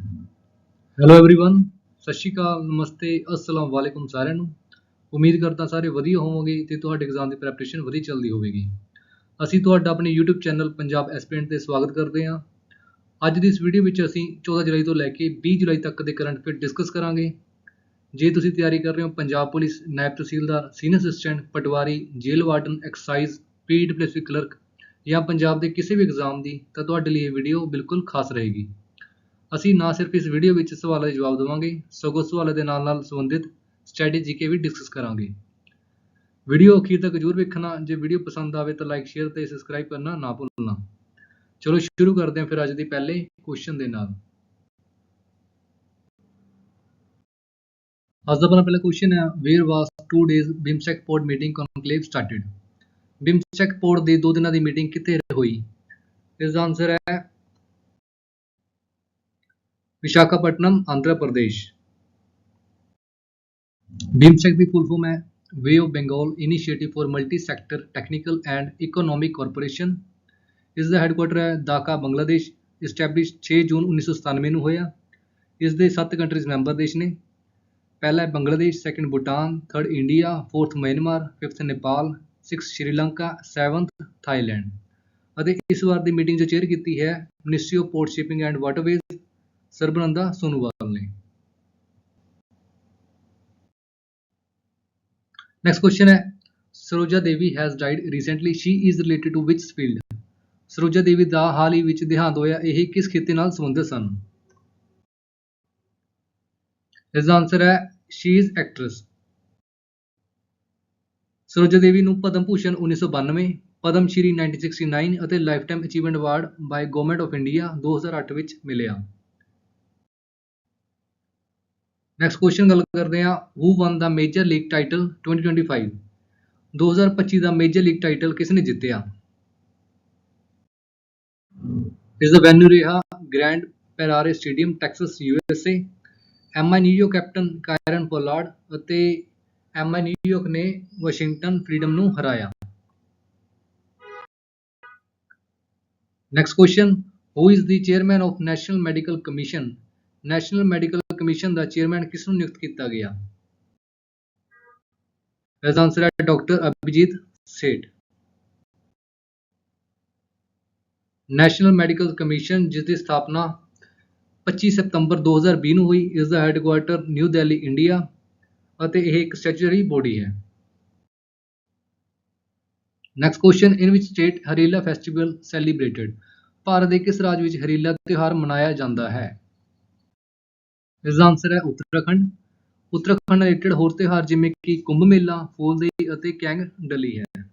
Hello everyone ਸਤਿ ਸ਼੍ਰੀ ਅਕਾਲ ਨਮਸਤੇ ਅਸਲਾਮ ਵਾਲੇਕੁਮ ਸਾਰਿਆਂ ਨੂੰ ਉਮੀਦ ਕਰਦਾ ਸਾਰੇ ਵਧੀਆ ਹੋਵੋਗੇ ਤੇ ਤੁਹਾਡੇ ਐਗਜ਼ਾਮ ਦੀ ਪ੍ਰੈਪਰੇਸ਼ਨ ਵਧੀਆ ਚੱਲਦੀ ਹੋਵੇਗੀ ਅਸੀਂ ਤੁਹਾਡਾ ਆਪਣੇ YouTube ਚੈਨਲ ਪੰਜਾਬ ਐਸਪੀਰੈਂਟ ਤੇ ਸਵਾਗਤ ਕਰਦੇ ਹਾਂ ਅੱਜ ਦੀ ਇਸ ਵੀਡੀਓ ਵਿੱਚ ਅਸੀਂ 14 ਜੁਲਾਈ ਤੋਂ ਲੈ ਕੇ 20 ਜੁਲਾਈ ਤੱਕ ਦੇ ਕਰੰਟ ਅਫੇਅਰ ਡਿਸਕਸ ਕਰਾਂਗੇ ਜੇ ਤੁਸੀਂ ਤਿਆਰੀ ਕਰ ਰਹੇ ਹੋ ਪੰਜਾਬ ਪੁਲਿਸ ਨਾਇਬ ਤਹਿਸੀਲਦਾਰ ਸੀਨੀਅਰ ਅਸਿਸਟੈਂਟ ਪਟਵਾਰੀ jail warden excise PWSP clerk ਜਾਂ ਪੰਜਾਬ ਦੇ ਕਿਸੇ ਵੀ ਐਗਜ਼ਾਮ ਦੀ ਤਾਂ ਤੁਹਾਡੇ ਲਈ ਇਹ ਵੀਡੀਓ ਬਿਲਕੁਲ ਖਾਸ ਰਹੇਗੀ ਅਸੀਂ ਨਾ ਸਿਰਫ ਇਸ ਵੀਡੀਓ ਵਿੱਚ ਸਵਾਲਾਂ ਦੇ ਜਵਾਬ ਦੇਵਾਂਗੇ, ਸਗੋਂ ਸਵਾਲਾਂ ਦੇ ਨਾਲ ਨਾਲ ਸੰਬੰਧਿਤ ਸਟ੍ਰੈਟਜੀ ਕੇ ਵੀ ਡਿਸਕਸ ਕਰਾਂਗੇ। ਵੀਡੀਓ ਅਖੀਰ ਤੱਕ ਜ਼ਰੂਰ ਵੇਖਣਾ, ਜੇ ਵੀਡੀਓ ਪਸੰਦ ਆਵੇ ਤਾਂ ਲਾਈਕ ਸ਼ੇਅਰ ਤੇ ਸਬਸਕ੍ਰਾਈਬ ਕਰਨਾ ਨਾ ਭੁੱਲਣਾ। ਚਲੋ ਸ਼ੁਰੂ ਕਰਦੇ ਹਾਂ ਫਿਰ ਅੱਜ ਦੇ ਪਹਿਲੇ ਕੁਐਸਚਨ ਦੇ ਨਾਲ। ਅੱਜ ਦਾ ਆਪਣਾ ਪਹਿਲਾ ਕੁਐਸਚਨ ਹੈ where was 2 days BIMSTEC port meeting conclave started BIMSTEC port ਦੀ ਦੋ ਦਿਨਾਂ ਦੀ ਮੀਟਿੰਗ ਕਿੱਥੇ ਹੋਈ? ਇਸ ਦਾ ਆਨਸਰ ਹੈ ਵਿਸ਼ਾਖਾਪਟਨਮ, ਆਂਧਰਾ ਪ੍ਰਦੇਸ਼। BIMSTEC ਦੀ ਫੁੱਲ ਫਾਰਮ ਹੈ Bay of Bengal initiative for multi sector technical and economic corporation ਇਸ ਦਾ ਹੈੱਡਕੁਆਟਰ ਹੈ ਢਾਕਾ ਬੰਗਲਾਦੇਸ਼ ਇਸਟੈਬਲਿਸ਼ 6 ਜੂਨ 1997 ਨੂੰ ਹੋਇਆ। ਇਸ ਦੇ 7 ਕੰਟਰੀਜ਼ ਮੈਂਬਰ ਦੇਸ਼ ਨੇ। ਪਹਿਲਾ ਹੈ Bangladesh second Bhutan third India fourth Myanmar fifth Nepal six Sri Lanka seventh Thailand ਅਤੇ ਇਸ ਵਾਰ ਦੀ ਮੀਟਿੰਗ ਜੋ ਚੇਅਰ ਕੀਤੀ ਹੈ ministry of port shipping and waterways Sarbananda Sonowal ਨੇ। ਨੈਕਸਟ ਕੁਐਸਚਨ ਹੈ। Saroja Devi has died recently she is related to which field Saroja Devi ਦਾ ਹਾਲ ਹੀ ਵਿੱਚ ਦੇਹਾਂਤ ਹੋਇਆ, ਇਹ ਕਿਸ ਖੇਤੀ ਨਾਲ ਸੰਬੰਧਿਤ ਸਨ? ਇਸ ਦਾ ਆਨਸਰ ਹੈ she is actress Saroja Devi ਨੂੰ ਪਦਮ ਭੂਸ਼ਣ 1992 ਪਦਮ ਸ਼੍ਰੀ 1969 ਅਤੇ lifetime achievement award by government of India 2008 ਵਿੱਚ ਮਿਲਿਆ। ਨੈਕਸਟ ਕੁਐਸਚਨ ਗੱਲ ਕਰਦੇ ਹਾਂ ਹੂ ਵਨ ਦਾ ਮੇਜਰ ਲੀਗ ਟਾਈਟਲ 2025 2025 ਦਾ ਮੇਜਰ ਲੀਗ ਟਾਈਟਲ ਕਿਸ ਨੇ ਜਿੱਤਿਆ? ਇਸ ਦਾ ਵੈਨਿਊ ਰਿਹਾ grand prairie stadium Texas USA MI New York captain Kieron Pollard ਅਤੇ ਐਮਆਈ ਨਿਊਯਾਰਕ ਨੇ ਵਾਸ਼ਿੰਗਟਨ ਫਰੀडम ਨੂੰ ਹਰਾਇਆ। Next question who is the chairman of National Medical Commission National Medical Commission the chairman ਕਿਸ ਨੂੰ ਨਿਯੁਕਤ ਕੀਤਾ ਗਿਆ? ਇਸਦਾ ਆਨਸਰ ਹੈ doctor Abhijit Seth. National Medical Commission ਜਿਸ ਦੀ ਸਥਾਪਨਾ 25 ਸਤੰਬਰ 2020 ਨੂੰ ਹੋਈ, ਇਸ ਦਾ ਹੈੱਡਕੁਆਰਟਰ ਨਿਊ ਦਿੱਲੀ ਇੰਡੀਆ ਅਤੇ ਇਹ ਇੱਕ ਸਟੈਚੂਟਰੀ ਬੋਡੀ ਹੈ। Next question in which state Harela festival celebrated Bharat ਦੇ ਕਿਸ ਰਾਜ ਵਿੱਚ ਹਰੀਲਾ ਤਿਉਹਾਰ ਮਨਾਇਆ ਜਾਂਦਾ ਹੈ? ਇਸ ਦਾ ਆਨਸਰ ਹੈ ਉੱਤਰਾਖੰਡ। ਉੱਤਰਾਖੰਡ ਰਿਲੇਟਡ ਹੋਰ ਤਿਉਹਾਰ ਜਿਵੇਂ ਕਿ ਕੁੰਭ ਮੇਲਾ ਫੂਲਦੇਈ ਅਤੇ ਕੈਂਗ ਡਲੀ ਹੈ।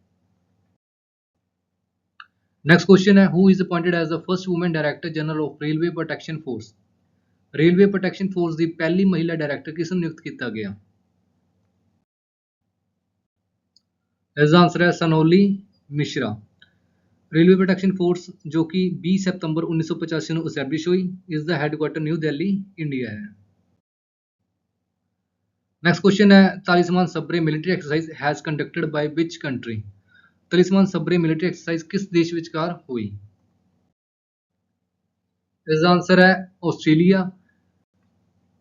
ਨੈਕਸਟ ਕੁਐਸਚਨ ਹੈ who is appointed as the first woman director general of Railway Protection Force Railway Protection Force ਦੀ ਪਹਿਲੀ ਮਹਿਲਾ ਡਾਇਰੈਕਟਰ ਕਿਸ ਨੂੰ ਨਿਯੁਕਤ ਕੀਤਾ ਗਿਆ? ਇਸ ਦਾ ਆਨਸਰ ਹੈ Sonali Mishra. Railway Protection Force, ਜੋ ਕਿ 20 ਸਤੰਬਰ 1985 ਨੂੰ ਐਸਟੈਬਲਿਸ਼ ਹੋਈ, ਇਸ ਦਾ ਹੈੱਡਕੁਆਰਟਰ ਨਿਊ ਦਿੱਲੀ, ਇੰਡੀਆ ਹੈ। ਨੈਕਸਟ ਕੁਐਸਚਨ ਹੈ Talisman Sabre military exercise has conducted by which country Talisman Sabre military exercise ਕਿਸ ਦੇਸ਼ ਵਿਚਕਾਰ ਹੋਈ? ਇਸ ਦਾ ਆਨਸਰ ਹੈ, ਆਸਟ੍ਰੇਲੀਆ।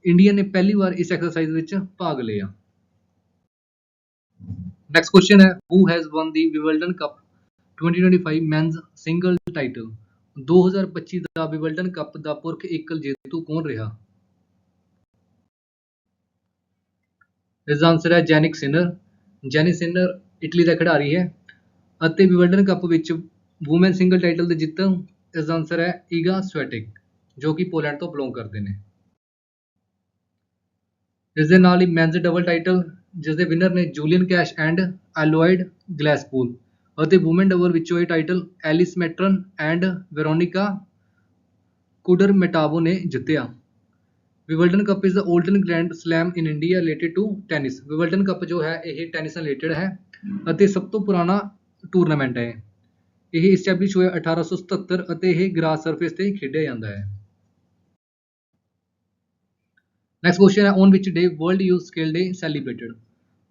ਇੰਡੀਆ ਨੇ ਪਹਿਲੀ ਵਾਰ ਇਸ ਐਕਸਰਸਾਈਜ਼ ਵਿੱਚ ਭਾਗ ਲਿਆ। ਨੈਕਸਟ ਕੁਐਸਚਨ ਹੈ who has won the Wimbledon cup 2025 men's single title 2025 ਦਾ ਵਿਵਲਡਨ ਕੱਪ ਦਾ ਪੁਰਖ ਇਕਲ ਜੇਤੂ ਕੌਣ ਰਿਹਾ? ਇਸ ਦਾ ਆਨਸਰ ਹੈ ਜੈਨਿਕ ਸਿਨਰ ਜੈਨਿਕ ਸਿਨਰ ਇਟਲੀ ਦਾ ਖਿਡਾਰੀ ਹੈ ਅਤੇ ਵਿਵਲਡਨ ਕੱਪ ਵਿੱਚ ਔਮਨ ਸਿੰਗਲ ਟਾਈਟਲ ਦੇ ਜਿੱਤਣ ਇਸ ਦਾ ਆਨਸਰ ਹੈ ਈਗਾ ਸਵੈਟਿਕ ਜੋ ਕਿ ਪੋਲੈਂਡ ਤੋਂ ਬਿਲੋਂਗ ਕਰਦੇ ਨੇ। ਇਸ ਦੇ ਨਾਲ ਹੀ ਮੈਨਜ਼ ਡਬਲ ਟਾਈਟਲ ਜਿਸ ਦੇ ਵਿਨਰ ਨੇ Julian Cash and Lloyd Glasspool ਅਤੇ ਔਮਨ ਡਬਲ ਵਿੱਚੋਂ ਇਹ ਟਾਈਟਲ ਐਲਿਸ ਮੈਟਰਨ ਐਂਡ ਵੈਰੋਨਿਕਾ ਕੁਡਰਮੈਟਾਵੋ ਨੇ ਜਿੱਤਿਆ। Wimbledon cup is the 올ਡਨ grand slam in India related to tennis Wimbledon cup ਜੋ ਹੈ, ਇਹ ਟੈਨਿਸ ਨਾਲ ਰਿਲੇਟਡ ਹੈ ਅਤੇ ਸਭ ਤੋਂ ਪੁਰਾਣਾ ਟੂਰਨਾਮੈਂਟ ਹੈ। ਇਹ ਇਸਟੈਬਲਿਸ਼ ਹੋਇਆ 1877 ਅਤੇ ਇਹ ਗ੍ਰਾਸ ਸਰਫੇਸ ਤੇ ਖੇਡਿਆ ਜਾਂਦਾ ਹੈ। ਨੈਕਸਟ ਕੁਐਸਚਨ ਹੈ on which day world youth skill day celebrated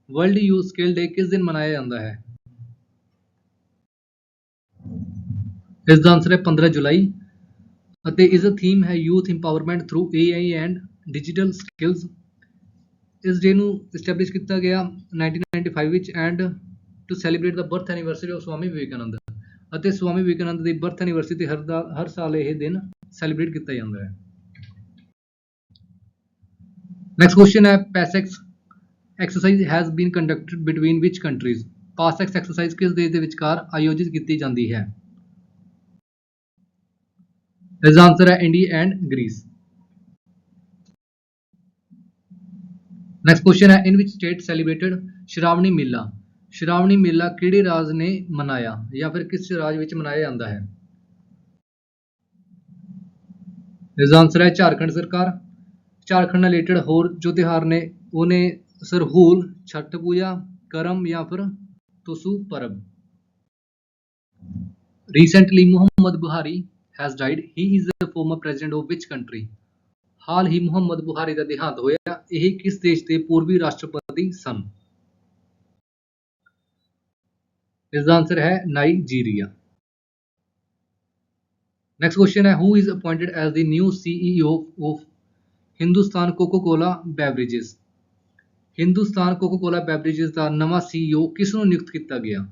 world youth skill day ਕਿਸ ਦਿਨ ਮਨਾਇਆ ਜਾਂਦਾ ਹੈ? ਇਸ ਦਾ ਆਨਸਰ ਹੈ 15 ਜੁਲਾਈ ਅਤੇ ਇਸ ਦਾ ਥੀਮ ਹੈ youth empowerment through AI and digital skills ਇਸ ਡੇ ਨੂੰ ਐਸਟੈਬਲਿਸ਼ ਕੀਤਾ ਗਿਆ 1995 ਵਿੱਚ and to celebrate the birth anniversary of Swami Vivekananda ਅਤੇ ਸਵਾਮੀ ਵਿਵੇਕਾਨੰਦ ਦੀ ਬਰਥ ਐਨੀਵਰਸਰੀ ਤੇ ਹਰ ਦਾ, ਹਰ ਸਾਲ ਇਹ ਦਿਨ ਸੈਲੀਬ੍ਰੇਟ ਕੀਤਾ ਜਾਂਦਾ ਹੈ। ਨੈਕਸਟ ਕੁਐਸਚਨ ਹੈ PASSEX exercise has been conducted between which countries PASSEX exercise ਕਿਸ ਦੇਸ਼ ਦੇ ਵਿਚਕਾਰ ਆਯੋਜਿਤ ਕੀਤੀ ਜਾਂਦੀ ਹੈ? ਇਸ ਆਨਸਰ ਹੈ India and Greece next question ਹੈ ਇਨ ਵਿਚ ਸਟੇਟ ਸੈਲੀਬ੍ਰੇਟਡ ਸ਼ਰਾਵਣੀ ਮੇਲਾ ਸ਼ਰਾਵਣੀ ਮੇਲਾ ਕਿਹੜੇ ਰਾਜ ਨੇ ਮਨਾਇਆ ਜਾਂ ਫਿਰ ਕਿਸ ਰਾਜ ਵਿੱਚ ਮਨਾਇਆ ਜਾਂਦਾ ਹੈ ਇਸ ਆਨਸਰ ਹੈ ਝਾਰਖੰਡ ਸਰਕਾਰ ਝਾਰਖੰਡ ਨਾਲ ਰਿਲੇਟਡ ਹੋਰ ਜੋ ਤਿਉਹਾਰ ਨੇ ਉਹਨੇ ਸਰਹੂਲ ਛਠ ਪੂਜਾ ਕਰਮ ਜਾਂ ਫਿਰ Tusu Parab recently Muhammadu Buhari has died. He is the former president of which country? ਹਾਲ ਹੀ ਮੁਹੰਮਦ ਬੁਖਾਰੀ ਦਾ ਦੇਹਾਂਤ ਹੋਇਆ। ਇਹ ਕਿਸ ਦੇਸ਼ ਦੇ ਪੂਰਬੀ ਰਾਸ਼ਟਰਪਤੀ ਸਨ? ਇਸ ਦਾ ਆਨਸਰ ਹੈ ਨਾਈਜੀਰੀਆ ਨੈਕਸਟ ਕੁਐਸਚਨ ਹੈ who is appointed as the new CEO of Hindustan Coca-Cola beverages Hindustan Coca-Cola beverages ਦਾ ਨਵਾਂ ਸੀਈਓ ਕਿਸ ਨੂੰ ਨਿਯੁਕਤ ਕੀਤਾ ਗਿਆ?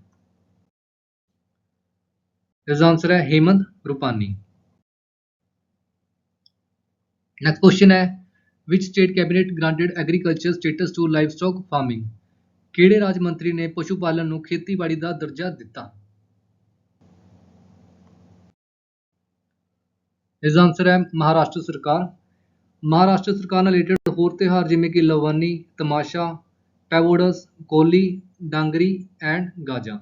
ਇਸ ਦਾ ਆਨਸਰ ਹੈ ਹੇਮੰਤ ਰੁਪਾਨੀ ਨੈਕਸਟ ਕੁਐਸਚਨ ਹੈ which state cabinet granted agriculture status to livestock farming ਕਿਹੜੇ ਰਾਜ ਮੰਤਰੀ ਨੇ ਪਸ਼ੂ ਪਾਲਣ ਨੂੰ ਖੇਤੀਬਾੜੀ ਦਾ ਦਰਜਾ ਦਿੱਤਾ? ਇਸ ਦਾ ਆਨਸਰ ਹੈ, ਮਹਾਰਾਸ਼ਟਰ ਸਰਕਾਰ. ਮਹਾਰਾਸ਼ਟਰ ਸਰਕਾਰ ਨਾਲ ਰਿਲੇਟਡ ਹੋਰ ਤਿਉਹਾਰ ਜਿਵੇਂ ਕਿ Lavani, Tamasha, ਪੈਵੋਡਸ, Koli, Dangari and Gaja.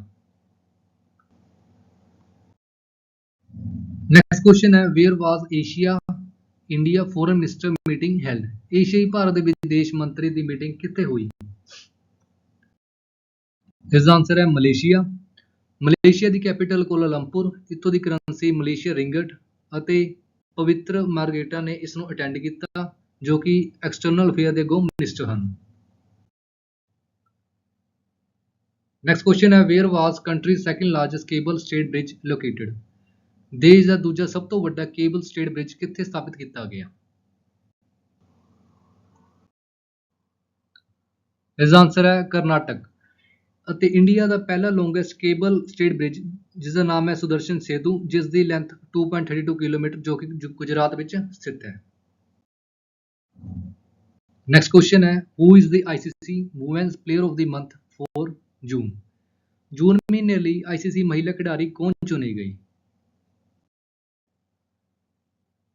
Next question ਹੈ where was Asia India foreign minister meeting held ਏਸ਼ੀਆਈ ਭਾਰਤ ਦੇ ਵਿਦੇਸ਼ ਮੰਤਰੀ ਦੀ ਮੀਟਿੰਗ ਕਿੱਥੇ ਹੋਈ? ਇਸ ਦਾ ਆਨਸਰ ਹੈ ਮਲੇਸ਼ੀਆ। ਮਲੇਸ਼ੀਆ ਦੀ ਕੈਪੀਟਲ ਕੋਲਾਲੰਪੁਰ ਇੱਥੋਂ ਦੀ ਕਰੰਸੀ ਮਲੇਸ਼ੀਆ ਰਿੰਗਟ ਅਤੇ ਪਵਿੱਤਰ ਮਾਰਗੇਟਾ ਨੇ ਇਸ ਨੂੰ ਅਟੈਂਡ ਕੀਤਾ, ਜੋ ਕਿ ਐਕਸਟਰਨਲ ਅਫੇਅਰ ਦੇ ਗੋ ਮਿਨਿਸਟਰ ਹਨ। ਨੈਕਸਟ ਕੁਐਸਚਨ ਹੈ where was country second largest cable state bridge located ਦੇਸ਼ ਦਾ ਦੂਜਾ ਸਭ ਤੋਂ ਵੱਡਾ ਕੇਬਲ ਸਟੇਟ ਬ੍ਰਿਜ ਕਿੱਥੇ ਸਥਾਪਿਤ ਕੀਤਾ ਗਿਆ? ਇਸ ਦਾ ਆਨਸਰ ਹੈ ਕਰਨਾਟਕ ਅਤੇ ਇੰਡੀਆ ਦਾ ਪਹਿਲਾ ਲੌਂਗੈਸਟ ਕੇਬਲ ਸਟੇਟ ਬ੍ਰਿਜ, ਜਿਸ ਦਾ ਨਾਮ ਹੈ ਸੁਦਰਸ਼ਨ ਸੇਤੂ, ਜਿਸ ਦੀ ਲੈਂਥ 2.32 ਕਿਲੋਮੀਟਰ ਜੋ ਕਿ ਗੁਜਰਾਤ ਵਿੱਚ ਸਥਿਤ ਹੈ। ਨੈਕਸਟ ਕੁਐਸਚਨ ਹੈ who is the ICC women's player of the month for June ਜੂਨ ਮਹੀਨੇ ਲਈ ਆਈਸੀਸੀ ਮਹਿਲਾ ਖਿਡਾਰੀ ਕੌਣ ਚੁਣੀ ਗਈ?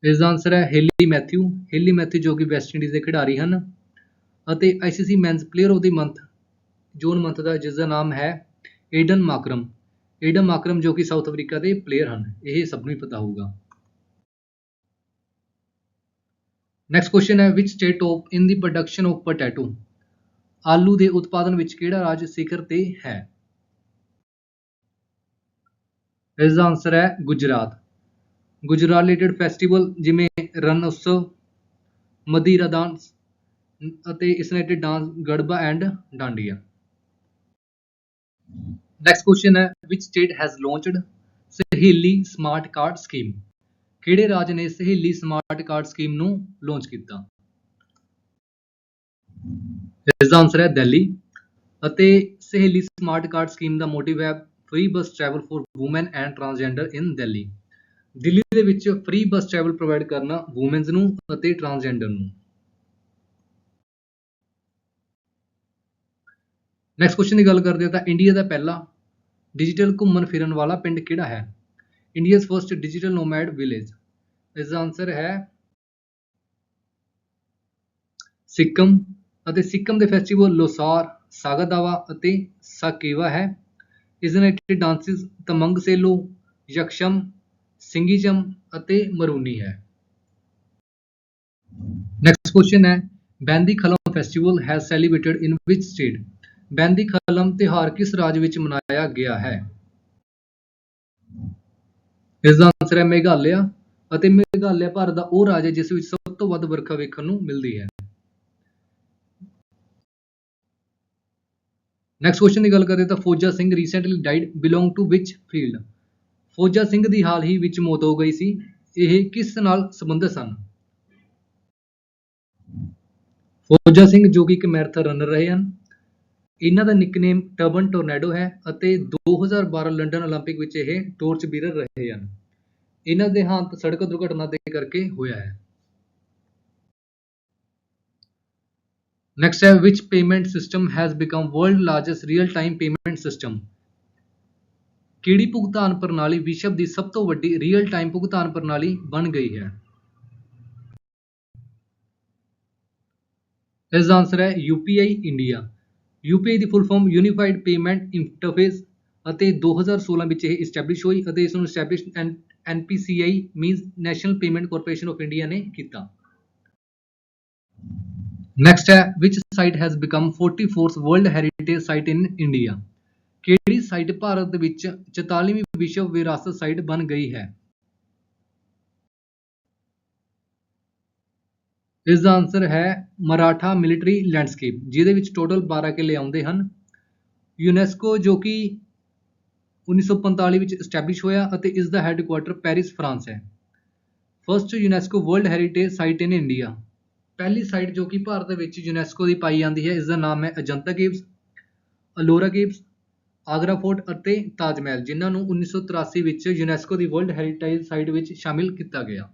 ਇਸ ਦਾ ਆਨਸਰ ਹੈ ਹੇਲੀ ਮੈਥਿਊ। ਹੇਲੀ ਮੈਥਿਊ ਜੋ ਕਿ ਵੈਸਟ ਇੰਡੀਜ਼ ਦੇ ਖਿਡਾਰੀ ਹਨ ਅਤੇ ICC men's player of the month, June month ਦਾ ਜਿਸ ਦਾ ਨਾਮ ਹੈ ਏਡਨ ਮਾਕਰਮ। ਏਡਨ ਮਾਕਰਮ ਜੋ ਕਿ ਸਾਊਥ ਅਫਰੀਕਾ ਦੇ ਪਲੇਅਰ ਹਨ, ਇਹ ਸਭ ਨੂੰ ਹੀ ਪਤਾ ਹੋਊਗਾ। ਨੈਕਸਟ ਕੁਐਸਚਨ ਹੈ which state of in the production of potato ਆਲੂ ਦੇ ਉਤਪਾਦਨ ਵਿੱਚ ਕਿਹੜਾ ਰਾਜ ਸਿਖਰ ਤੇ ਹੈ? ਇਸ ਦਾ ਆਨਸਰ ਹੈ ਗੁਜਰਾਤ। ਗੁਜਰਾਤ ਰਿਲੇਟਡ ਫੈਸਟੀਵਲ ਜਿਵੇਂ ਰਨ ਉਤਸਵ ਮਦੀਰਾ ਡਾਂਸ ਅਤੇ ਇਸ related dance Garba and Dandiya. Next question ਹੈ which state has launched Saheli smart card scheme ਕਿਹੜੇ ਰਾਜ ਨੇ ਸਹੇਲੀ ਸਮਾਰਟ ਕਾਰਡ ਸਕੀਮ ਨੂੰ ਲਾਂਚ ਕੀਤਾ? ਇਸ ਦਾ ਆਨਸਰ ਹੈ ਦਿੱਲੀ ਅਤੇ ਸਹੇਲੀ ਸਮਾਰਟ ਕਾਰਡ ਸਕੀਮ ਦਾ ਮੋਟਿਵ ਹੈ free bus travel for women and transgender in Delhi. Delhi ਦੇ ਵਿੱਚ ਫ੍ਰੀ ਬੱਸ ਟਰੈਵਲ ਪ੍ਰੋਵਾਈਡ ਕਰਨਾ ਔਮਨਸ ਨੂੰ ਅਤੇ ਟਰਾਂਸਜੈਂਡਰ ਨੂੰ। ਨੈਕਸਟ ਕੁਐਸਚਨ ਦੀ ਗੱਲ ਕਰਦੇ ਹਾਂ ਤਾਂ ਇੰਡੀਆ ਦਾ ਪਹਿਲਾ ਡਿਜੀਟਲ ਘੁੰਮਣ ਫਿਰਨ ਵਾਲਾ ਪਿੰਡ ਕਿਹੜਾ ਹੈ? India's first digital nomad village ਇਸ ਦਾ ਆਨਸਰ ਹੈ ਸਿੱਕਮ ਅਤੇ ਸਿੱਕਮ ਦੇ ਫੈਸਟੀਵਲ ਲੋਸਾਰ, ਸਾਗਾਦਾਵਾ ਅਤੇ ਸਾਕੇਵਾ ਹੈ। ਇਸ ਦੇ ਰਿਲੇਟਡ ਡਾਂਸਿਸ ਤਮੰਗ ਸੇਲੋ, ਯਕਸ਼ਮ ਸਿੰਗੀਜਮ ਅਤੇ ਮਰੂਨੀ ਹੈ। ਨੈਕਸਟ ਕੁਐਸਚਨ ਹੈ, Behdienkhlam festival has celebrated in which state Behdienkhlam ਤਿਉਹਾਰ ਕਿਸ ਰਾਜ ਵਿੱਚ ਮਨਾਇਆ ਗਿਆ ਹੈ? ਇਸ ਦਾ ਆਨਸਰ ਹੈ ਮੇਘਾਲਿਆ ਅਤੇ ਮੇਘਾਲਿਆ ਭਾਰਤ ਦਾ ਉਹ ਰਾਜ ਹੈ ਜਿਸ ਵਿੱਚ ਸਭ ਤੋਂ ਵੱਧ ਵਰਖਾ ਵੇਖਣ ਨੂੰ ਮਿਲਦੀ ਹੈ। ਨੈਕਸਟ ਕੁਐਸਚਨ ਦੀ ਗੱਲ ਕਰੀਏ ਤਾਂ Fauja Singh recently died belong to which field ਫੌਜਾ ਸਿੰਘ ਦੀ ਹਾਲ ਹੀ ਵਿੱਚ ਮੌਤ ਹੋ ਗਈ ਸੀ ਇਹ ਕਿਸ ਨਾਲ ਸੰਬੰਧਿਤ ਸਨ ਫੌਜਾ ਸਿੰਘ ਜੋ ਕਿ ਇੱਕ ਮੈਰਾਥਨ ਰਨਰ ਰਹੇ ਹਨ ਇਹਨਾਂ ਦਾ ਨਿਕਨੇਮ ਟਰਬਨ ਟੋਰਨੈਡੋ ਹੈ ਅਤੇ 2012 ਲੰਡਨ 올림픽 ਵਿੱਚ ਇਹ ਟੋਰਚ ਬੀਰਰ ਰਹੇ ਹਨ ਇਹਨਾਂ ਦੇ ਦੇਹਾਂਤ ਸੜਕ ਦੁਰਘਟਨਾ ਦੇ ਕਰਕੇ ਹੋਇਆ ਹੈ Next ਹੈ which payment system has become world largest real time payment system ਕਿਹੜੀ ਭੁਗਤਾਨ ਪ੍ਰਣਾਲੀ ਵਿਸ਼ਵ ਦੀ ਸਭ ਤੋਂ ਵੱਡੀ ਰੀਅਲ ਟਾਈਮ ਭੁਗਤਾਨ ਪ੍ਰਣਾਲੀ ਬਣ ਗਈ ਹੈ? ਇਸ ਦਾ ਆਨਸਰ ਹੈ UPI ਇੰਡੀਆ UPI ਦੀ full form unified payment interface ਅਤੇ 2016 ਵਿੱਚ ਇਹ ਐਸਟੈਬਲਿਸ਼ ਹੋਈ ਅਤੇ ਇਸ ਨੂੰ establish NPCI means national payment corporation of India ਨੇ ਕੀਤਾ। ਨੈਕਸਟ ਹੈ, which site has become 44th world heritage site in India ਕਿਹੜੀ ਸਾਈਟ ਭਾਰਤ ਵਿੱਚ 44ਵੀਂ ਵਿਸ਼ਵ ਵਿਰਾਸਤ ਸਾਈਟ ਬਣ ਗਈ ਹੈ? ਇਸ ਦਾ ਆਨਸਰ ਹੈ ਮਰਾਠਾ ਮਿਲਟਰੀ ਲੈਂਡਸਕੇਪ ਜਿਹਦੇ ਵਿੱਚ ਟੋਟਲ 12 ਕਿਲੇ ਆਉਂਦੇ ਹਨ। ਯੂਨੈਸਕੋ ਜੋ ਕਿ 1945 ਵਿੱਚ ਐਸਟੈਬਲਿਸ਼ ਹੋਇਆ ਅਤੇ ਇਸ ਦਾ ਹੈੱਡਕੁਆਰਟਰ ਪੈਰਿਸ ਫਰਾਂਸ ਹੈ। First UNESCO world heritage site in India ਪਹਿਲੀ ਸਾਈਟ ਜੋ ਕਿ ਭਾਰਤ ਵਿੱਚ ਯੂਨੈਸਕੋ ਦੀ ਪਾਈ ਜਾਂਦੀ ਹੈ, ਇਸ ਦਾ ਨਾਮ ਹੈ Ajanta caves Ellora caves Agra fort ਅਤੇ ਤਾਜ ਮਹਿਲ, ਜਿਨ੍ਹਾਂ ਨੂੰ 1983 ਵਿੱਚ ਯੂਨੈਸਕੋ ਦੀ ਵਰਲਡ ਹੈਰੀਟੇਜ ਸਾਈਟ ਵਿੱਚ ਸ਼ਾਮਿਲ ਕੀਤਾ ਗਿਆ।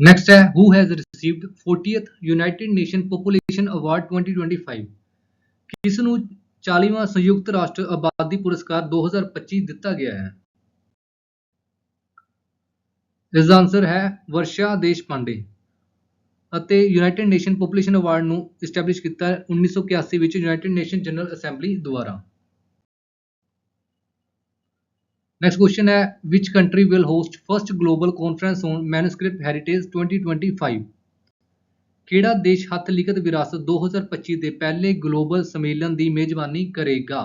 ਨੈਕਸਟ ਹੈ, who has received 40th United Nation Population Award 2025 ਕਿਸ ਨੂੰ 40ਵਾਂ ਸੰਯੁਕਤ ਰਾਸ਼ਟਰ ਆਬਾਦੀ ਪੁਰਸਕਾਰ 2025 ਦਿੱਤਾ ਗਿਆ ਹੈ? ਇਸ ਦਾ ਆਨਸਰ ਹੈ, ਵਰਸ਼ਾ ਦੇਸ਼ ਪਾਂਡੇ ਅਤੇ ਯੂਨਾਈਟਿਡ ਨੇਸ਼ਨ ਪੋਪੂਲੇਸ਼ਨ ਅਵਾਰਡ ਨੂੰ ਐਸਟੈਬਲਿਸ਼ ਕੀਤਾ 1981 ਵਿੱਚ ਯੂਨਾਈਟਿਡ ਨੇਸ਼ਨ ਜਨਰਲ ਅਸੈਂਬਲੀ ਦੁਆਰਾ। ਨੈਕਸਟ ਕੁਐਸਚਨ ਹੈ, which country will host first global conference on manuscript heritage 2025 ਕਿਹੜਾ ਦੇਸ਼ ਹੱਥ ਲਿਖਤ ਵਿਰਾਸਤ 2025 ਦੇ ਪਹਿਲੇ ਗਲੋਬਲ ਸੰਮੇਲਨ ਦੀ ਮੇਜ਼ਬਾਨੀ ਕਰੇਗਾ?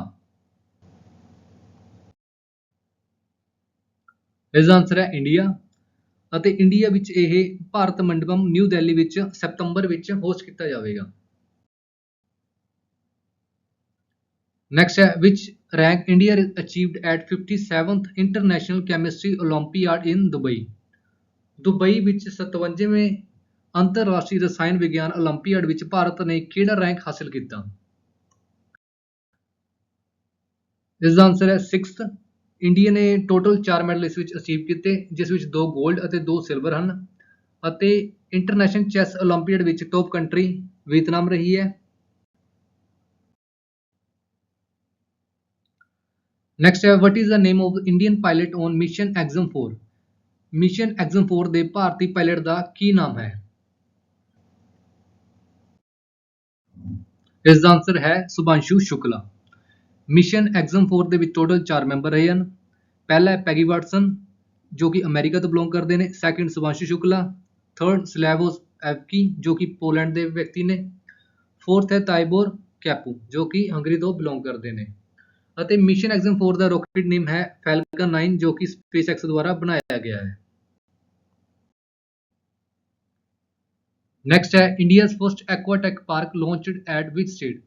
ਇਸ ਦਾ ਆਨਸਰ ਹੈ ਇੰਡੀਆ ਅਤੇ ਇੰਡੀਆ ਵਿੱਚ ਇਹ ਭਾਰਤ ਮੰਡਪਮ ਨਿਊ ਦਿੱਲੀ ਵਿੱਚ ਸਤੰਬਰ ਵਿੱਚ ਹੋਸਟ ਕੀਤਾ ਜਾਵੇਗਾ ਨੈਕਸਟ ਹੈ which rank India achieved at 57th International Chemistry Olympiad in Dubai. Dubai ਵਿੱਚ 57ਵੇਂ ਅੰਤਰਰਾਸ਼ਟਰੀ ਰਸਾਇਣ ਵਿਗਿਆਨ 올림픽ਆਡ ਵਿੱਚ ਭਾਰਤ ਨੇ ਕਿਹੜਾ ਰੈਂਕ ਹਾਸਲ ਕੀਤਾ? ਇਸ ਦਾ ਆਨਸਰ ਹੈ 6th ਇੰਡੀਆ ਨੇ ਟੋਟਲ 4 ਮੈਡਲ ਇਸ ਵਿੱਚ ਅਚੀਵ ਕੀਤੇ, ਜਿਸ ਵਿੱਚ 2 ਗੋਲਡ ਅਤੇ 2 ਸਿਲਵਰ ਹਨ ਅਤੇ ਇੰਟਰਨੈਸ਼ਨਲ ਚੈਸ 올림픽ਡ ਵਿੱਚ ਟੋਪ ਕੰਟਰੀ ਵੀਤਨਾਮ ਰਹੀ ਹੈ। ਨੈਕਸਟ ਹੈ what is the name of Indian pilot on mission Axiom 4 mission Axiom 4 ਦੇ ਭਾਰਤੀ ਪਾਇਲਟ ਦਾ ਕੀ ਨਾਮ ਹੈ? ਇਸ ਦਾ ਆਨਸਰ ਹੈ ਸੁਭਾਂਸ਼ੂ ਸ਼ੁਕਲਾ। ਮਿਸ਼ਨ ਐਗਜ਼ਮ 4 ਦੇ ਵਿੱਚ ਟੋਟਲ 4 ਮੈਂਬਰ ਰਹੇ ਹਨ। ਪਹਿਲਾ ਹੈ ਪੈਗੀ ਵਾਟਸਨ ਜੋ ਕਿ ਅਮਰੀਕਾ ਤੋਂ ਬਿਲੋਂਗ ਕਰਦੇ ਨੇ। Second Shubhanshu Shukla third Slawosz ਐਵਕੀ ਜੋ ਕਿ ਪੋਲੈਂਡ ਦੇ ਵਿਅਕਤੀ ਨੇ। ਫੋਰਥ ਹੈ ਤਾਈਬੋਰ ਕੈਪੂ ਜੋ ਕਿ ਹੰਗਰੀ ਤੋਂ ਬਿਲੋਂਗ ਕਰਦੇ ਨੇ। ਅਤੇ ਮਿਸ਼ਨ ਐਗਜ਼ਮ 4 ਦਾ ਰੌਕੇਟ ਨੇਮ ਹੈ ਫੈਲਕਨ 9 ਜੋ ਕਿ ਸਪੇਸਐਕਸ ਦੁਆਰਾ ਬਣਾਇਆ ਗਿਆ ਹੈ। ਨੈਕਸਟ ਹੈ India's first aquatech park launched at which state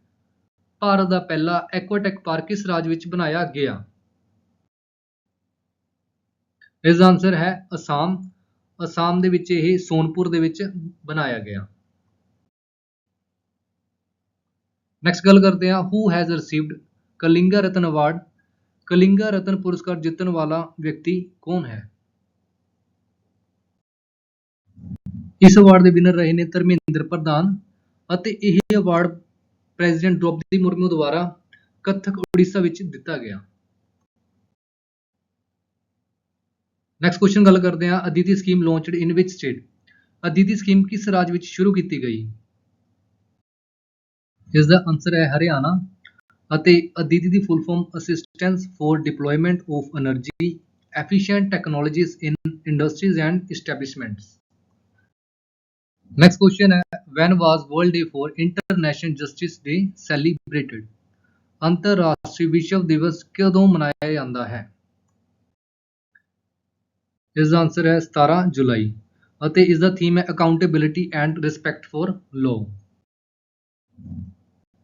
Bharat ਦਾ ਪਹਿਲਾ ਐਕਵਾਟੈਕ ਪਾਰਕ ਕਿਸ ਰਾਜ ਵਿੱਚ ਬਣਾਇਆ ਗਿਆ। ਇਸ ਆਨਸਰ ਹੈ ਅਸਾਮ। ਅਸਾਮ ਦੇ ਵਿੱਚ ਇਹ ਸੋਨਪੁਰ ਦੇ ਵਿੱਚ ਬਣਾਇਆ ਗਿਆ। ਨੈਕਸਟ ਗੱਲ ਕਰਦੇ ਹਾਂ who has received Kalinga Ratna award Kalinga Ratna ਪੁਰਸਕਾਰ ਜਿੱਤਣ ਵਾਲਾ ਵਿਅਕਤੀ ਕੌਣ ਹੈ? ਇਸ ਅਵਾਰਡ ਦੇ ਵਿਨਰ ਰਹੇ ਨੇ ਧਰਮਿੰਦਰ ਪ੍ਰਧਾਨ ਅਤੇ ਇਹ ਅਵਾਰਡ ਪ੍ਰੈਜ਼ੀਡੈਂਟ ਦ੍ਰੋਪਦੀ ਮੁਰਮੂ ਦੁਆਰਾ ਕਥਕ ਉੜੀਸਾ ਵਿੱਚ ਦਿੱਤਾ ਗਿਆ। ਨੈਕਸਟ ਕੁਐਸਚਨ ਗੱਲ ਕਰਦੇ ਹਾਂ। Aditi scheme launched in which state Aditi scheme ਕਿਸ ਰਾਜ ਵਿੱਚ ਸ਼ੁਰੂ ਕੀਤੀ ਗਈ? ਇਸ ਦਾ ਆਨਸਰ ਹੈ ਹਰਿਆਣਾ ਅਤੇ ਅਦਿਤੀ ਦੀ full form assistance for deployment of energy efficient technologies in industries and establishments next question ਹੈ when was world day for international justice day celebrated ਅੰਤਰਰਾਸ਼ਟਰੀ ਵਿਸ਼ਵ ਦਿਵਸ ਕਦੋਂ ਮਨਾਇਆ ਜਾਂਦਾ ਹੈ ਇਸ ਦਾ ਆਨਸਰ ਹੈ 17 ਜੁਲਾਈ ਅਤੇ ਇਸ ਦਾ ਥੀਮ ਹੈ accountability and respect for law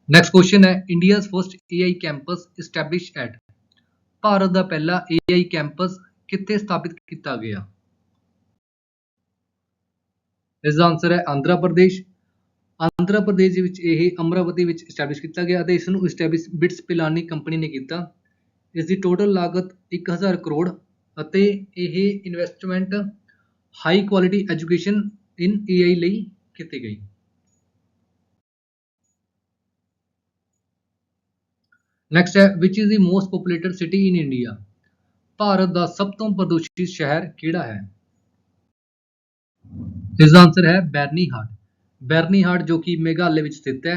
next question ਹੈ India's first AI campus established at Bharat ਦਾ ਪਹਿਲਾ AI ਕੈਂਪਸ ਕਿੱਥੇ ਸਥਾਪਿਤ ਕੀਤਾ ਗਿਆ ਇਸ ਦਾ ਆਨਸਰ ਹੈ ਆਂਧਰਾ ਪ੍ਰਦੇਸ਼। ਆਂਧਰਾ ਪ੍ਰਦੇਸ਼ ਦੇ ਵਿੱਚ ਇਹ ਅਮਰਾਵਤੀ ਵਿੱਚ ਸਟੈਬਲਿਸ਼ ਕੀਤਾ ਗਿਆ ਅਤੇ ਇਸ ਨੂੰ ਸਟੈਬਲਿਸ਼ ਬਿਟਸ ਪਿਲਾਨੀ ਕੰਪਨੀ ਨੇ ਕੀਤਾ। ਇਸ ਦੀ ਟੋਟਲ ਲਾਗਤ 1000 ਕਰੋੜ ਅਤੇ ਇਹ investment high quality education in AI ਲਈ ਕੀਤੀ ਗਈ। ਨੈਕਸਟ ਹੈ which is the most populated city in India Bharat ਦਾ ਸਭ ਤੋਂ ਪ੍ਰਦੂਸ਼ਿਤ ਸ਼ਹਿਰ ਕਿਹੜਾ ਹੈ? ਇਸ ਦਾ ਆਨਸਰ ਹੈ ਬੈਰਨੀਹਾਟ ਬੈਰਨੀਹਾਟ ਜੋ ਕਿ ਮੇਘਾਲਿਆ ਵਿੱਚ ਸਥਿਤ ਹੈ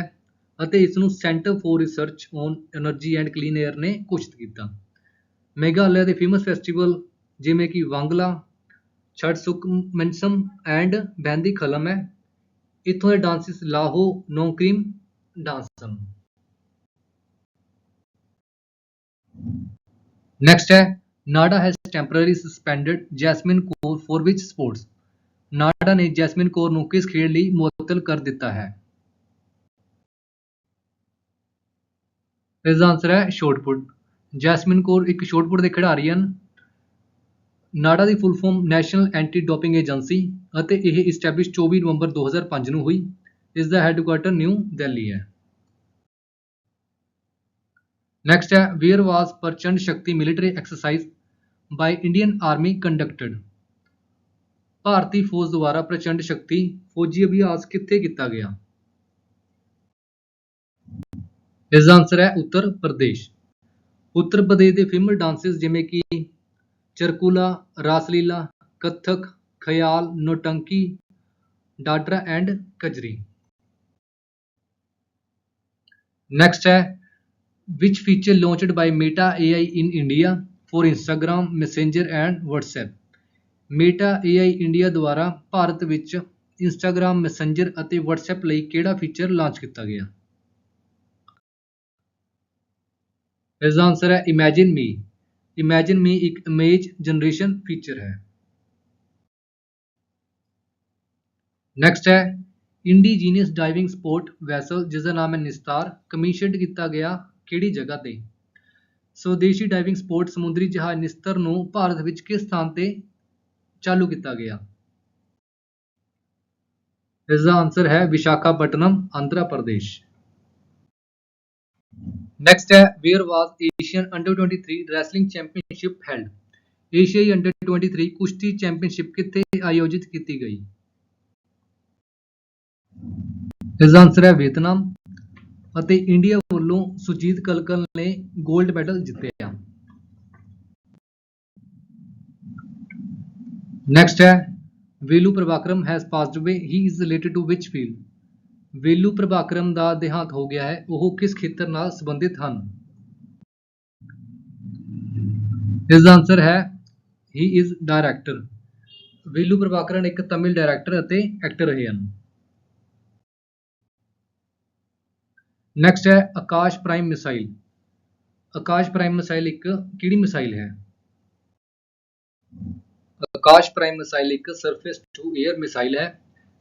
ਅਤੇ ਇਸ ਨੂੰ centre for research on energy and clean air ਨੇ ਘੋਸ਼ਿਤ ਕੀਤਾ। ਮੇਘਾਲਿਆ ਦੇ ਫੇਮਸ ਫੈਸਟੀਵਲ ਜਿਵੇਂ ਕਿ ਵਾਂਗਲਾ ਛੜ ਸੁਕਮਨਸਮ ਐਂਡ ਬੈਂਦੀ ਖਲਮ ਹੈ। ਇਥੋਂ ਦੇ ਡਾਂਸਿਸ ਲਾਹੋ ਨੋਕਰੀਮ ਡਾਂਸਮ ਨੈਕਸਟ ਹੈ, NADA has temporary suspended Jasmine Kaur for which sports NADA ਨੇ ਜੈਸਮਿਨ ਕੌਰ ਨੂੰ ਕਿਸ ਖੇਡ ਲਈ ਮੁਅੱਤਲ ਕਰ ਦਿੱਤਾ ਹੈ? ਇਸ ਦਾ ਆਨਸਰ ਹੈ ਸ਼ਾਟਪੁੱਟ ਜੈਸਮਿਨ ਕੌਰ ਇੱਕ ਸ਼ਾਟਪੁੱਟ ਦੇ ਖਿਡਾਰੀ ਹਨ। ਨਾਡਾ ਦੀ full form national anti doping agency ਅਤੇ ਇਹ ਇਸਟੈਬਲਿਸ਼ 24 ਨਵੰਬਰ 2005 ਨੂੰ ਹੋਈ। ਇਸ ਦਾ ਹੈੱਡਕੁਆਰਟਰ ਨਿਊ ਦਿੱਲੀ ਹੈ। ਨੈਕਸਟ ਹੈ where was Prachand Shakti military exercise by Indian army conducted ਭਾਰਤੀ ਫੌਜ ਦੁਆਰਾ ਪ੍ਰਚੰਡ ਸ਼ਕਤੀ ਫੌਜੀ ਅਭਿਆਸ ਕਿੱਥੇ ਕੀਤਾ ਗਿਆ? ਇਸ ਦਾ ਆਨਸਰ ਹੈ ਉੱਤਰ ਪ੍ਰਦੇਸ਼। ਉੱਤਰ ਪ੍ਰਦੇਸ਼ ਦੇ ਫੇਮਸ ਡਾਂਸਸ ਜਿਵੇਂ ਕਿ ਚਰਕੂਲਾ ਰਾਸਲੀਲਾ ਕੱਥਕ ਖਿਆਲ ਨੋਟੰਕੀ ਡਾਡਰਾ ਐਂਡ ਕਜਰੀ। ਨੈਕਸਟ ਹੈ which feature launched by Meta AI in India for Instagram, Messenger and WhatsApp? Meta AI India ਦੁਆਰਾ ਭਾਰਤ ਵਿੱਚ ਇੰਸਟਾਗ੍ਰਾਮ Messenger ਅਤੇ ਵਟਸਐਪ ਲਈ ਕਿਹੜਾ ਫੀਚਰ ਲਾਂਚ ਕੀਤਾ ਗਿਆ? ਇਸਦਾ ਆਨਸਰ ਹੈ, Imagine ਮੀ Imagine ਮੀ ਇੱਕ ਇਮੇਜ ਜਨਰੇਸ਼ਨ ਫੀਚਰ ਹੈ। ਨੈਕਸਟ ਹੈ ਇੰਡੀਜੀਨੀਅਸ ਡਾਈਵਿੰਗ ਸਪੋਰਟ ਵੈਸਲ ਜਿਸ ਦਾ ਨਾਮ ਹੈ ਨਿਸਤਾਰ ਕਮਿਸ਼ਨਡ ਕੀਤਾ ਗਿਆ ਕਿਹੜੀ ਜਗ੍ਹਾ ਤੇ? ਸਵਦੇਸ਼ੀ ਡਾਈਵਿੰਗ ਸਪੋਰਟ ਸਮੁੰਦਰੀ ਜਹਾਜ਼ ਨਿਸਤਰ ਨੂੰ ਭਾਰਤ ਵਿੱਚ ਕਿਸ ਸਥਾਨ ਤੇ ਚਾਲੂ ਕੀਤਾ ਗਿਆ। ਇਸ ਦਾ ਆਨਸਰ ਹੈ ਵਿਸ਼ਾਖਾਪਟਨਮ, ਆਂਧਰਾ ਪ੍ਰਦੇਸ਼। ਨੈਕਸਟ ਹੈ where was Asian under 23 wrestling championship held ਏਸ਼ੀਆਈ ਅੰਡਰ 23 ਕੁਸ਼ਤੀ ਚੈਂਪੀਅਨਸ਼ਿਪ ਕਿੱਥੇ ਆਯੋਜਿਤ ਕੀਤੀ ਗਈ? ਇਸ ਦਾ ਆਨਸਰ ਹੈ ਵੀਅਤਨਾਮ ਅਤੇ ਇੰਡੀਆ ਵੱਲੋਂ ਸੁਜੀਤ ਕਲਕਲ ਨੇ 골ਡ ਮੈਡਲ ਜਿੱਤਿਆ। ਨੈਕਸਟ ਹੈ ਵੇਲੂ Prabhakaran has passed away he is related to which field Velu Prabhakaran ਦਾ ਦੇਹਾਂਤ ਹੋ ਗਿਆ ਹੈ, ਉਹ ਕਿਸ ਖੇਤਰ ਨਾਲ ਸੰਬੰਧਿਤ ਹਨ? ਇਸ ਦਾ ਆਨਸਰ ਹੈ ਹੀ ਇਜ਼ ਡਾਇਰੈਕਟਰ ਵੇਲੂ ਪ੍ਰਭਾਕਰਨ ਇੱਕ ਤਮਿਲ ਡਾਇਰੈਕਟਰ ਅਤੇ ਐਕਟਰ ਰਹੇ ਹਨ। ਨੈਕਸਟ ਹੈ Akash prime missile Akash prime missile ਇੱਕ ਕਿਹੜੀ ਮਿਸਾਈਲ ਹੈ? ਆਕਾਸ਼ ਪ੍ਰਾਈਮ ਮਿਸਾਈਲ ਇੱਕ ਸਰਫੇਸ ਟੂ 에ਅਰ ਮਿਸਾਈਲ ਹੈ।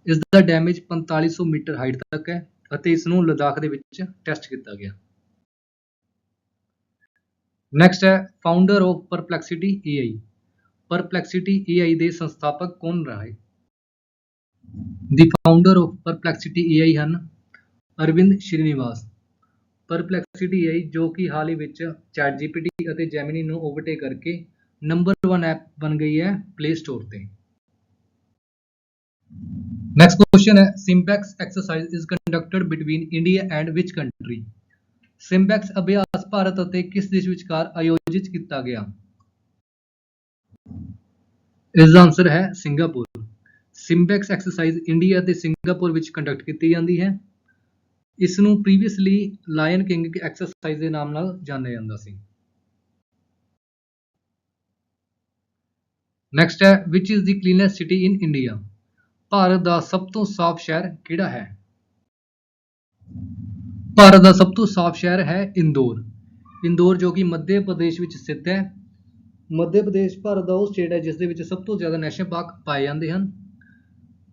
ਇਸ ਦਾ ਡੈਮੇਜ 4500 ਮੀਟਰ ਹਾਈਟ ਤੱਕ ਹੈ ਅਤੇ ਇਸ ਨੂੰ ਲਦਾਖ ਦੇ ਵਿੱਚ ਟੈਸਟ ਕੀਤਾ ਗਿਆ। ਨੈਕਸਟ ਹੈ founder of Perplexity AI Perplexity AI ਦੇ ਸੰਸਥਾਪਕ ਕੌਣ ਰਹੇ the founder of Perplexity AI ਹਨ ਅਰਵਿੰਦ ਸ਼੍ਰੀਨਿਵਾਸ। ਪਰਪਲੈਕਸਿਟੀ AI ਜੋ ਕਿ ਹਾਲ ਹੀ ਵਿੱਚ ChatGPT ਅਤੇ Gemini ਨੂੰ ਓਵਰਟੇਕ ਕਰਕੇ ਨੰਬਰ 1 ਐਪ ਬਣ ਗਈ ਹੈ ਪਲੇ ਸਟੋਰ ਤੇ। ਨੈਕਸਟ ਕੁਐਸਚਨ ਹੈ SIMBEX exercise is conducted between India and which country SIMBEX ਅਭਿਆਸ ਭਾਰਤ ਅਤੇ ਕਿਸ ਦੇਸ਼ ਵਿਚਕਾਰ ਆਯੋਜਿਤ ਕੀਤਾ ਗਿਆ? ਇਸ ਦਾ ਆਨਸਰ ਹੈ ਸਿੰਗਾਪੁਰ ਸਿੰਪੈਕਸ ਐਕਸਰਸਾਈਜ਼ ਇੰਡੀਆ ਅਤੇ ਸਿੰਗਾਪੁਰ ਵਿੱਚ ਕੰਡਕਟ ਕੀਤੀ ਜਾਂਦੀ ਹੈ। ਇਸ ਨੂੰ ਪ੍ਰੀਵੀਅਸਲੀ ਲਾਇਨ ਕਿੰਗ ਐਕਸਰਸਾਈਜ਼ ਦੇ ਨਾਮ ਨਾਲ ਜਾਣਿਆ ਜਾਂਦਾ ਸੀ। ਨੈਕਸਟ ਹੈ which is the cleanest city in India Bharat ਦਾ ਸਭ ਤੋਂ ਸਾਫ਼ ਸ਼ਹਿਰ ਕਿਹੜਾ ਹੈ? ਭਾਰਤ ਦਾ ਸਭ ਤੋਂ ਸਾਫ਼ ਸ਼ਹਿਰ ਹੈ ਇੰਦੌਰ। ਇੰਦੌਰ ਜੋ ਕਿ ਮੱਧ ਪ੍ਰਦੇਸ਼ ਵਿੱਚ ਸਥਿਤ ਹੈ। ਮੱਧ ਪ੍ਰਦੇਸ਼ ਭਾਰਤ ਦਾ ਉਹ ਸਟੇਟ ਹੈ ਜਿਸ ਦੇ ਵਿੱਚ ਸਭ ਤੋਂ ਜ਼ਿਆਦਾ ਨੈਸ਼ਨਲ ਪਾਰਕ ਪਾਏ ਜਾਂਦੇ ਹਨ।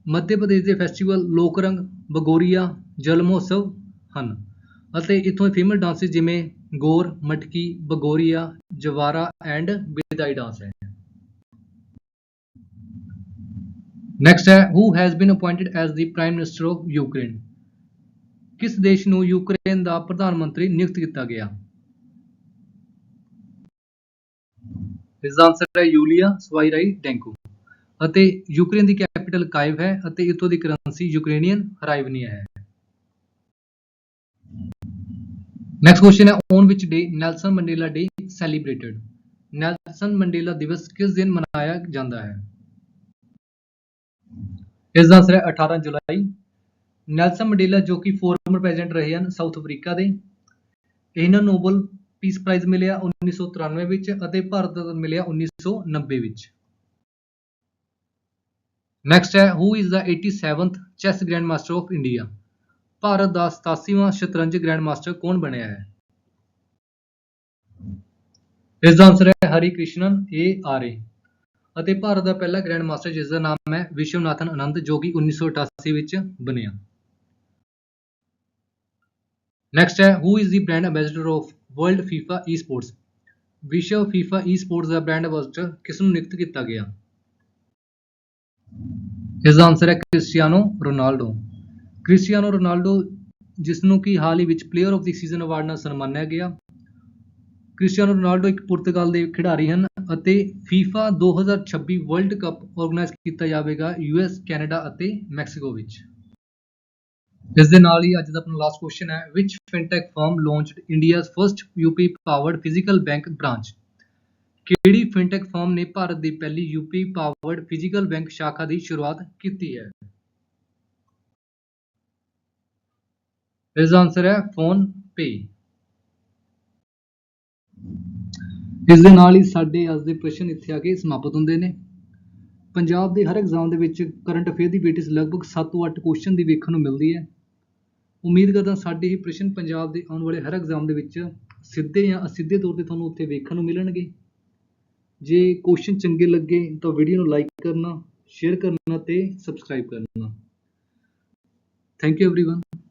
ਮੱਧ ਪ੍ਰਦੇਸ਼ ਦੇ ਫੈਸਟੀਵਲ ਲੋਕ ਰੰਗ ਬਗੋਰੀਆ ਜਲ ਮਹੋਤਸਵ ਹਨ। ਅਤੇ ਇੱਥੋਂ ਫੇਮਸ ਡਾਂਸਿਸ ਜਿਵੇਂ ਗੋਰ, ਮਟਕੀ ਬਗੋਰੀਆ ਜਵਾਰਾ ਐਂਡ ਬਿਦਾਈ ਡਾਂਸ ਹੈ। ਨੈਕਸਟ ਹੈ, who has been appointed as the prime minister of Ukraine? ਕਿਸ ਦੇਸ਼ ਨੂੰ ਯੂਕਰੇਨ ਦਾ ਪ੍ਰਧਾਨ ਮੰਤਰੀ ਨਿਯੁਕਤ ਕੀਤਾ ਗਿਆ? ਇਸ ਦਾ ਆਨਸਰ ਹੈ ਯੂਲੀਆ ਸਵਾਈਰਾਈ ਡੈਂਕੋ ਅਤੇ ਯੂਕਰੇਨ ਦੀ ਕੈਪੀਟਲ ਕਾਇਵ ਹੈ ਅਤੇ ਇਥੋਂ ਦੀ ਕਰੰਸੀ ਯੂਕਰੇਨੀਅਨ ਹਰਾਈਵਨੀਆ ਹੈ। ਨੈਕਸਟ ਕੁਐਸਚਨ ਹੈ on which day Nelson Mandela day celebrated Nelson Mandela ਦਿਵਸ ਕਿਸ ਦਿਨ ਮਨਾਇਆ ਜਾਂਦਾ ਹੈ? ਇਸ ਦਾ ਆਨਸਰ ਹੈ 18 ਜੁਲਾਈ। ਨੈਲਸਨ ਮੰਡੇਲਾ ਜੋ ਕਿ ਫੋਰਮਰ ਪ੍ਰੈਜ਼ੀਡੈਂਟ ਰਹੇ ਹਨ ਸਾਊਥ ਅਫਰੀਕਾ ਦੇ। ਇਹਨਾਂ ਨੂੰ ਨੋਬਲ ਪੀਸ ਪ੍ਰਾਈਜ਼ ਮਿਲਿਆ 1993 ਵਿੱਚ ਅਤੇ ਭਾਰਤ ਦਾ ਮਿਲਿਆ 1990 ਵਿੱਚ। ਨੈਕਸਟ ਹੈ who is the 87th chess grand master of India Bharat ਦਾ 87ਵਾਂ ਸ਼ਤਰੰਜ ਗ੍ਰੈਂਡ ਮਾਸਟਰ ਕੌਣ ਬਣਿਆ ਹੈ? ਇਸ ਦਾ ਆਨਸਰ ਹੈ ਹਰੀ ਕ੍ਰਿਸ਼ਨਨ ਏ ਆਰ ਏ ਅਤੇ ਭਾਰਤ ਦਾ ਪਹਿਲਾ ਗ੍ਰੈਂਡ ਮਾਸਟਰ ਜਿਸ ਦਾ ਨਾਮ ਹੈ ਵਿਸ਼ਵਨਾਥਨ ਆਨੰਦ ਜੋ ਕਿ 1988 ਵਿੱਚ ਬਣਿਆ। ਨੈਕਸਟ ਹੈ who is the brand ambassador of world FIFA esports ਵਿਸ਼ਵ ਫੀਫਾ ਈ ਸਪੋਰਟਸ ਦਾ ਬ੍ਰਾਂਡ ਐਂਬੈਸਡਰ ਕਿਸ ਨੂੰ ਨਿਯੁਕਤ ਕੀਤਾ ਗਿਆ? ਇਸ ਦਾ ਆਨਸਰ ਹੈ ਕ੍ਰਿਸਟੀਆਨੋ ਰੋਨਾਲਡੋ। ਕ੍ਰਿਸਟੀਆਨੋ ਰੋਨਾਲਡੋ ਜਿਸ ਨੂੰ ਕਿ ਹਾਲ ਹੀ ਵਿੱਚ player of the season award ਨਾਲ ਸਨਮਾਨਿਆ ਗਿਆ। ਕ੍ਰਿਸਟੀਆਨੋ ਰੋਨਾਲਡੋ ਇੱਕ ਪੁਰਤਗਾਲ ਦੇ ਖਿਡਾਰੀ ਹਨ ਅਤੇ FIFA 2026 ਵਰਲਡ ਕੱਪ ਆਰਗੇਨਾਈਜ਼ ਕੀਤਾ ਜਾਵੇਗਾ ਯੂਐਸ ਕੈਨੇਡਾ ਅਤੇ ਮੈਕਸੀਕੋ ਵਿੱਚ। ਇਸ ਦੇ ਨਾਲ ਹੀ ਅੱਜ ਦਾ ਆਪਣਾ ਲਾਸਟ ਕੁਐਸਚਨ ਹੈ which fintech firm launched India's first UP powered physical bank branch ਕਿਹੜੀ ਫਿਨਟੈਕ ਫਰਮ ਨੇ ਭਾਰਤ ਦੀ ਪਹਿਲੀ ਯੂਪੀ ਪਾਵਰਡ ਫਿਜ਼ੀਕਲ ਬੈਂਕ ਸ਼ਾਖਾ ਦੀ ਸ਼ੁਰੂਆਤ ਕੀਤੀ ਹੈ? ਇਸ ਦਾ ਆਨਸਰ ਹੈ ਫੋਨ ਪੇ। ਇਸ ਦੇ ਨਾਲ ਹੀ ਸਾਡੇ ਅੱਜ ਦੇ ਪ੍ਰਸ਼ਨ ਇੱਥੇ ਆ ਕੇ ਸਮਾਪਤ ਹੁੰਦੇ ਨੇ ਪੰਜਾਬ ਦੇ ਹਰ ਐਗਜ਼ਾਮ ਦੇ ਵਿੱਚ ਕਰੰਟ ਅਫੇਅਰ ਦੀ ਵੇਟੇਜ ਲਗਭਗ 7 ਤੋਂ 8 ਕੁਐਸਚਨ ਦੀ ਵੇਖਣ ਨੂੰ ਮਿਲਦੀ ਹੈ ਉਮੀਦ ਕਰਦਾ ਸਾਡੇ ਇਹ ਪ੍ਰਸ਼ਨ ਪੰਜਾਬ ਦੇ ਆਉਣ ਵਾਲੇ ਹਰ ਐਗਜ਼ਾਮ ਦੇ ਵਿੱਚ ਸਿੱਧੇ ਜਾਂ ਅਸਿੱਧੇ ਤੌਰ ਤੇ ਤੁਹਾਨੂੰ ਉੱਥੇ ਵੇਖਣ ਨੂੰ ਮਿਲਣਗੇ ਜੇ ਕੁਐਸਚਨ ਚੰਗੇ ਲੱਗੇ ਤਾਂ ਵੀਡੀਓ ਨੂੰ ਲਾਈਕ ਕਰਨਾ ਸ਼ੇਅਰ ਕਰਨਾ ਤੇ ਸਬਸਕ੍ਰਾਈਬ ਕਰਨਾ ਥੈਂਕ ਯੂ एवरीवन